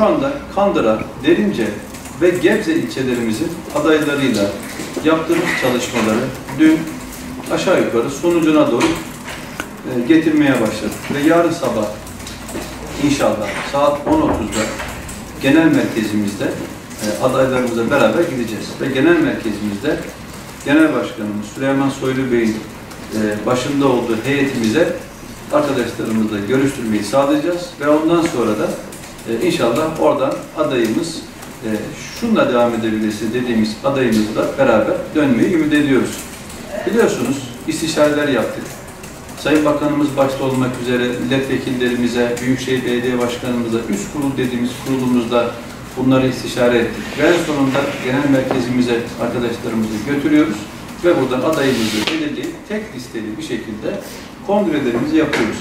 şu anda Kandıra, Derince ve Gebze ilçelerimizin adaylarıyla yaptığımız çalışmaları dün aşağı yukarı sonucuna doğru e, getirmeye başladık. Ve yarın sabah inşallah saat 10.30'da genel merkezimizde e, adaylarımızla beraber gideceğiz. Ve genel merkezimizde Genel Başkanımız Süleyman Soylu Bey'in e, başında olduğu heyetimize arkadaşlarımızla görüştürmeyi sağlayacağız ve ondan sonra da e, inşallah oradan adayımız e, şunla devam edebilirse dediğimiz adayımızla beraber dönmeyi ümit ediyoruz. Biliyorsunuz istişareler yaptık. Sayın Bakanımız başta olmak üzere milletvekillerimize, Büyükşehir Belediye Başkanımıza, üst kurul dediğimiz kurulumuzda bunları istişare ettik. Ve en sonunda genel merkezimize arkadaşlarımızı götürüyoruz ve buradan adayımızı belirleyip tek listeli bir şekilde kongrelerimizi yapıyoruz.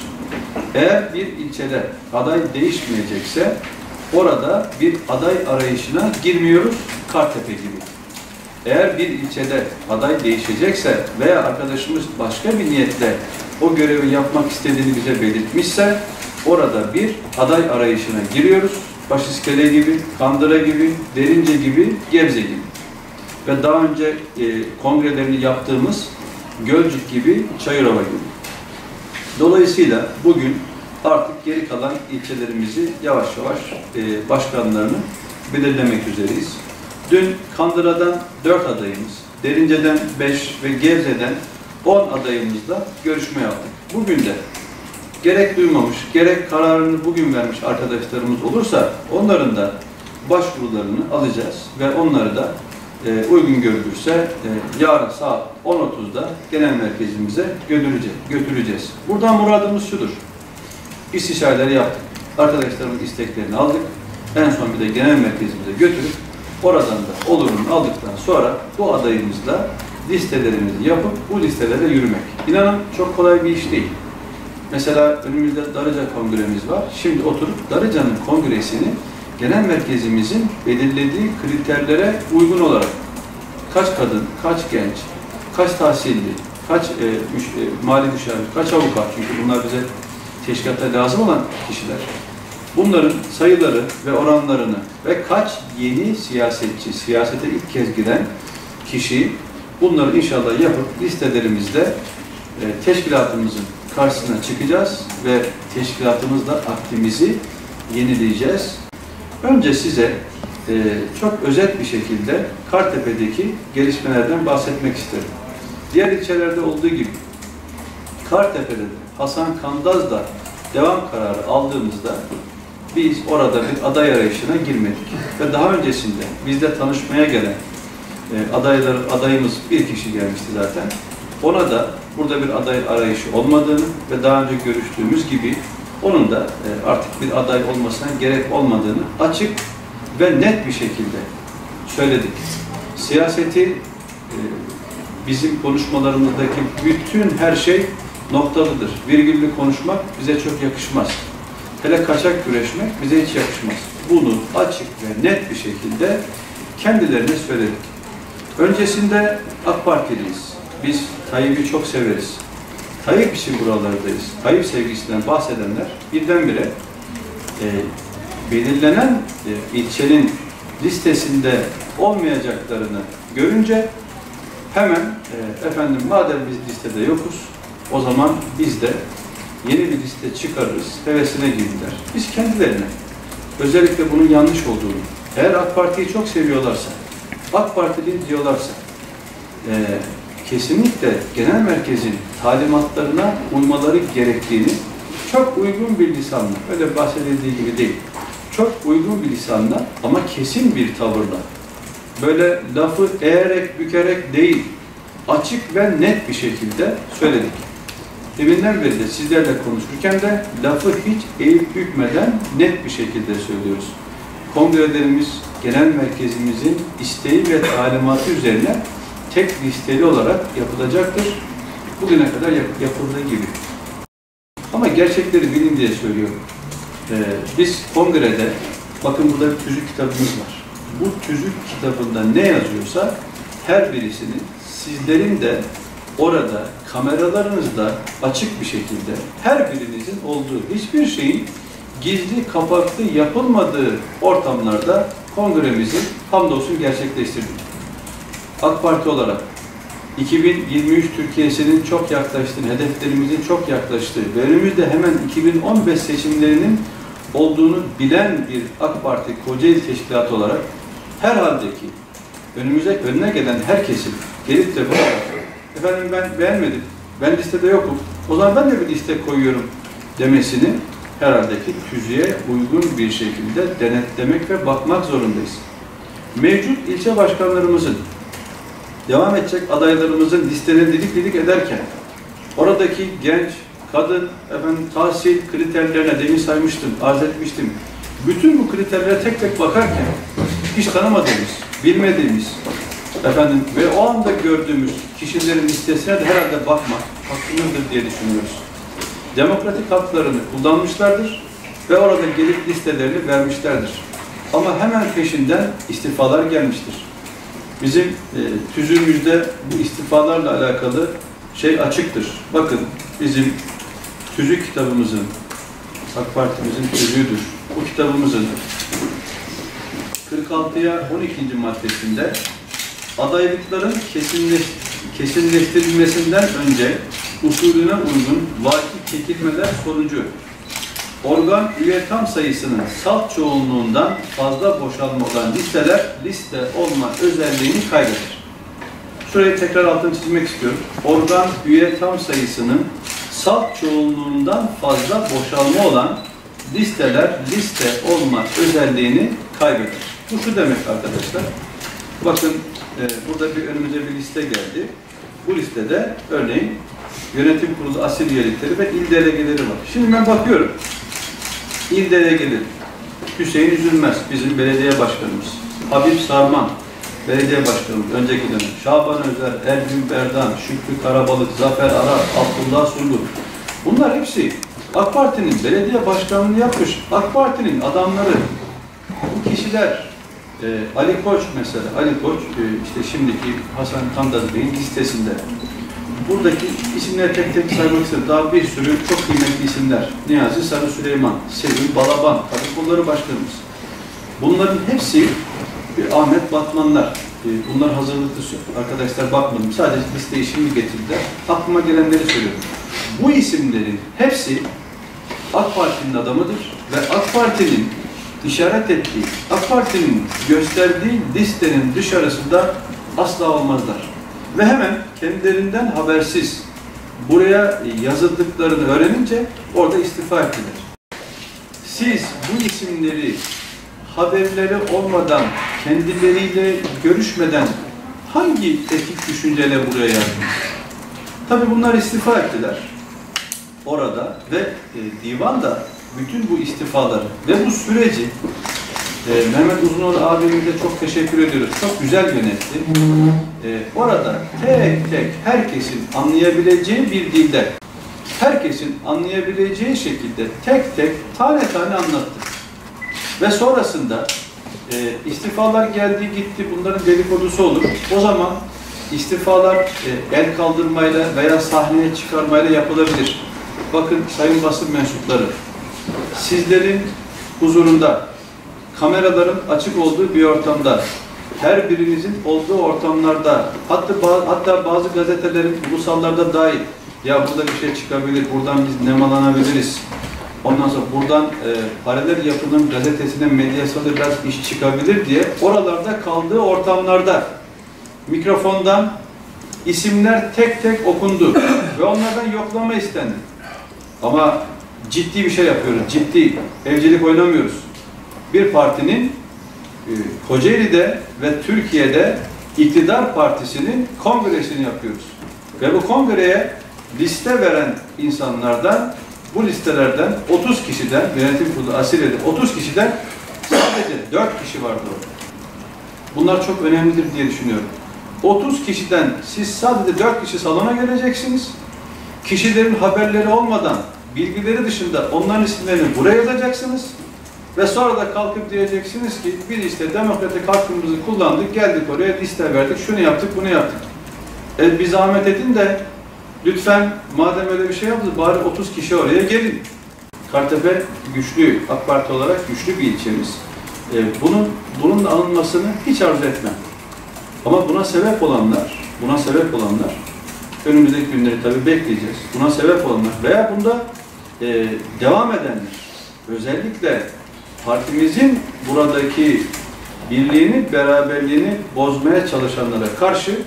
Eğer bir ilçede aday değişmeyecekse orada bir aday arayışına girmiyoruz Kartepe gibi. Eğer bir ilçede aday değişecekse veya arkadaşımız başka bir niyetle o görevi yapmak istediğini bize belirtmişse orada bir aday arayışına giriyoruz. Başiskele gibi, Kandıra gibi, Derince gibi, Gebze gibi. Ve daha önce e, kongrelerini yaptığımız Gölcük gibi, Çayırova gibi. Dolayısıyla bugün artık geri kalan ilçelerimizi yavaş yavaş e, başkanlarını belirlemek üzereyiz. Dün Kandıra'dan 4 adayımız, Derince'den 5 ve Gebze'den 10 adayımızla görüşme yaptık. Bugün de gerek duymamış, gerek kararını bugün vermiş arkadaşlarımız olursa onların da başvurularını alacağız ve onları da e, uygun görülürse e, yarın saat 10.30'da genel merkezimize götüreceğiz. götüreceğiz. Buradan muradımız şudur. İstişareler yaptık. Arkadaşlarımın isteklerini aldık. En son bir de genel merkezimize götürüp oradan da olurunu aldıktan sonra bu adayımızla listelerimizi yapıp bu listelere yürümek. İnanın çok kolay bir iş değil. Mesela önümüzde Darıca kongremiz var. Şimdi oturup Darıca'nın kongresini genel merkezimizin belirlediği kriterlere uygun olarak kaç kadın, kaç genç, kaç tahsilli, kaç e, müş, e, mali müşavir, kaç avukat çünkü bunlar bize teşkilatta lazım olan kişiler. Bunların sayıları ve oranlarını ve kaç yeni siyasetçi, siyasete ilk kez giren kişi bunları inşallah yapıp listelerimizde e, teşkilatımızın karşısına çıkacağız ve teşkilatımızla aktimizi yenileyeceğiz. Önce size e, çok özet bir şekilde Kartepe'deki gelişmelerden bahsetmek isterim. Diğer ilçelerde olduğu gibi Kartepe'de Hasan Kandaz da devam kararı aldığımızda biz orada bir aday arayışına girmedik. Ve daha öncesinde bizde tanışmaya gelen e, adaylar, adayımız bir kişi gelmişti zaten. Ona da burada bir aday arayışı olmadığını ve daha önce görüştüğümüz gibi onun da e, artık bir aday olmasına gerek olmadığını açık ve net bir şekilde söyledik. Siyaseti e, bizim konuşmalarımızdaki bütün her şey noktalıdır. Virgüllü konuşmak bize çok yakışmaz. Hele kaçak güreşmek bize hiç yakışmaz. Bunu açık ve net bir şekilde kendilerine söyledik. Öncesinde AK Partiliyiz. Biz Tayyip'i çok severiz. Tayyip için buralardayız. Tayyip sevgisinden bahsedenler birdenbire e, belirlenen e, ilçenin listesinde olmayacaklarını görünce hemen e, efendim madem biz listede yokuz o zaman biz de yeni bir liste çıkarırız hevesine girdiler. Biz kendilerine özellikle bunun yanlış olduğunu eğer AK Parti'yi çok seviyorlarsa AK Partili diyorlarsa e, kesinlikle genel merkezin talimatlarına uymaları gerektiğini çok uygun bir lisanla, öyle bahsedildiği gibi değil, çok uygun bir lisanla ama kesin bir tavırla, böyle lafı eğerek, bükerek değil, açık ve net bir şekilde söyledik. Deminden beri de sizlerle konuşurken de lafı hiç eğip bükmeden net bir şekilde söylüyoruz. Kongrelerimiz, genel merkezimizin isteği ve talimatı üzerine tek listeli olarak yapılacaktır. Bugüne kadar yap yapıldığı gibi. Ama gerçekleri bilin diye söylüyorum. Ee, biz kongrede, bakın burada bir tüzük kitabımız var. Bu tüzük kitabında ne yazıyorsa her birisinin sizlerin de orada kameralarınızda açık bir şekilde her birinizin olduğu hiçbir şeyin gizli kapaklı yapılmadığı ortamlarda kongremizi hamdolsun gerçekleştirdik. AK Parti olarak 2023 Türkiye'sinin çok yaklaştığını, hedeflerimizin çok yaklaştığı ve önümüzde hemen 2015 seçimlerinin olduğunu bilen bir AK Parti Kocaeli Teşkilatı olarak herhalde ki önümüze önüne gelen herkesin gelip de efendim ben beğenmedim, ben listede yokum, o zaman ben de bir liste koyuyorum demesini herhalde ki tüzüğe uygun bir şekilde denetlemek ve bakmak zorundayız. Mevcut ilçe başkanlarımızın devam edecek adaylarımızın listeleri didik didik ederken oradaki genç, kadın, efendim, tahsil kriterlerine demin saymıştım, arz etmiştim. Bütün bu kriterlere tek tek bakarken hiç tanımadığımız, bilmediğimiz efendim ve o anda gördüğümüz kişilerin listesine de herhalde bakmak hakkımızdır diye düşünüyoruz. Demokratik haklarını kullanmışlardır ve orada gelip listelerini vermişlerdir. Ama hemen peşinden istifalar gelmiştir. Bizim e, tüzüğümüzde bu istifalarla alakalı şey açıktır. Bakın bizim tüzük kitabımızın, AK Parti'mizin tüzüğüdür. Bu kitabımızın 46'ya 12. maddesinde adaylıkların kesinleş, kesinleştirilmesinden önce usulüne uygun vakit çekilmeler sonucu organ üye tam sayısının salt çoğunluğundan fazla boşalma olan listeler liste olma özelliğini kaybeder. Şurayı tekrar altını çizmek istiyorum. Organ üye tam sayısının salt çoğunluğundan fazla boşalma olan listeler liste olma özelliğini kaybeder. Bu şu demek arkadaşlar. Bakın e, burada bir önümüze bir liste geldi. Bu listede örneğin yönetim kurulu asil üyelikleri ve il delegeleri var. Şimdi ben bakıyorum. İl delegeleri Hüseyin Üzülmez bizim belediye başkanımız. Habib Sarman belediye başkanımız önceki dönem. Şaban Özer, Ergün Berdan, Şükrü Karabalık, Zafer Arar, Abdullah Sungur. Bunlar hepsi AK Parti'nin belediye başkanlığını yapmış. AK Parti'nin adamları. Bu kişiler e, Ali Koç mesela, Ali Koç e, işte şimdiki Hasan Kandaz Bey'in listesinde. Buradaki isimleri tek tek saymak istedim. Daha bir sürü çok kıymetli isimler. Niyazi Sarı Süleyman, Sevil Balaban, Kadın Kolları Başkanımız. Bunların hepsi bir Ahmet Batmanlar. E, bunlar hazırlıklı arkadaşlar bakmadım. Sadece listeyi şimdi getirdiler. Aklıma gelenleri söylüyorum. Bu isimlerin hepsi AK Parti'nin adamıdır ve AK Parti'nin işaret ettiği, AK Parti'nin gösterdiği listenin dışarısında asla olmazlar. Ve hemen kendilerinden habersiz buraya yazıldıklarını öğrenince orada istifa ettiler. Siz bu isimleri haberleri olmadan, kendileriyle görüşmeden hangi etik düşünceyle buraya yazdınız? Tabi bunlar istifa ettiler orada ve e, divan da bütün bu istifaları ve bu süreci e, Mehmet Uzunoğlu abimize çok teşekkür ediyoruz. Çok güzel yönetti. E, orada tek tek herkesin anlayabileceği bir dilde, herkesin anlayabileceği şekilde tek tek tane tane anlattı. Ve sonrasında e, istifalar geldi gitti bunların dedikodusu olur. O zaman istifalar e, el kaldırmayla veya sahneye çıkarmayla yapılabilir. Bakın sayın basın mensupları, sizlerin huzurunda, kameraların açık olduğu bir ortamda, her birinizin olduğu ortamlarda, hatta, hatta bazı gazetelerin ulusallarda dahil, ya burada bir şey çıkabilir, buradan biz nemalanabiliriz, ondan sonra buradan e, paralel yapının gazetesine, medyasına biraz iş çıkabilir diye oralarda kaldığı ortamlarda mikrofondan isimler tek tek okundu ve onlardan yoklama istendi. Ama ciddi bir şey yapıyoruz, ciddi. Evcilik oynamıyoruz. Bir partinin e, Kocaeli'de ve Türkiye'de iktidar partisinin kongresini yapıyoruz. Ve bu kongreye liste veren insanlardan, bu listelerden 30 kişiden, yönetim kurulu Asilya'da 30 kişiden sadece 4 kişi vardı orada. Bunlar çok önemlidir diye düşünüyorum. 30 kişiden siz sadece 4 kişi salona geleceksiniz. Kişilerin haberleri olmadan, bilgileri dışında onların isimlerini buraya yazacaksınız. Ve sonra da kalkıp diyeceksiniz ki biz işte demokratik hakkımızı kullandık, geldik oraya liste verdik, şunu yaptık, bunu yaptık. E, bir zahmet edin de lütfen madem öyle bir şey yaptınız bari 30 kişi oraya gelin. Kartepe güçlü, AK Parti olarak güçlü bir ilçemiz. E, bunun, bunun da alınmasını hiç arzu etmem. Ama buna sebep olanlar, buna sebep olanlar, önümüzdeki günleri tabii bekleyeceğiz. Buna sebep olanlar veya bunda e, devam edenler, özellikle partimizin buradaki birliğini, beraberliğini bozmaya çalışanlara karşı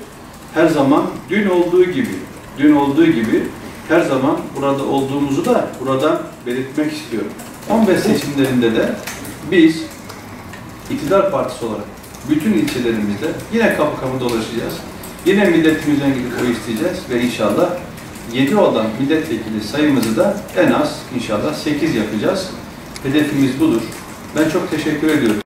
her zaman dün olduğu gibi, dün olduğu gibi her zaman burada olduğumuzu da buradan belirtmek istiyorum. 15 seçimlerinde de biz iktidar partisi olarak bütün ilçelerimizde yine kapı kapı dolaşacağız. Yine milletimizden gidip oy isteyeceğiz ve inşallah 7 olan milletvekili sayımızı da en az inşallah 8 yapacağız. Hedefimiz budur. Ben çok teşekkür ediyorum.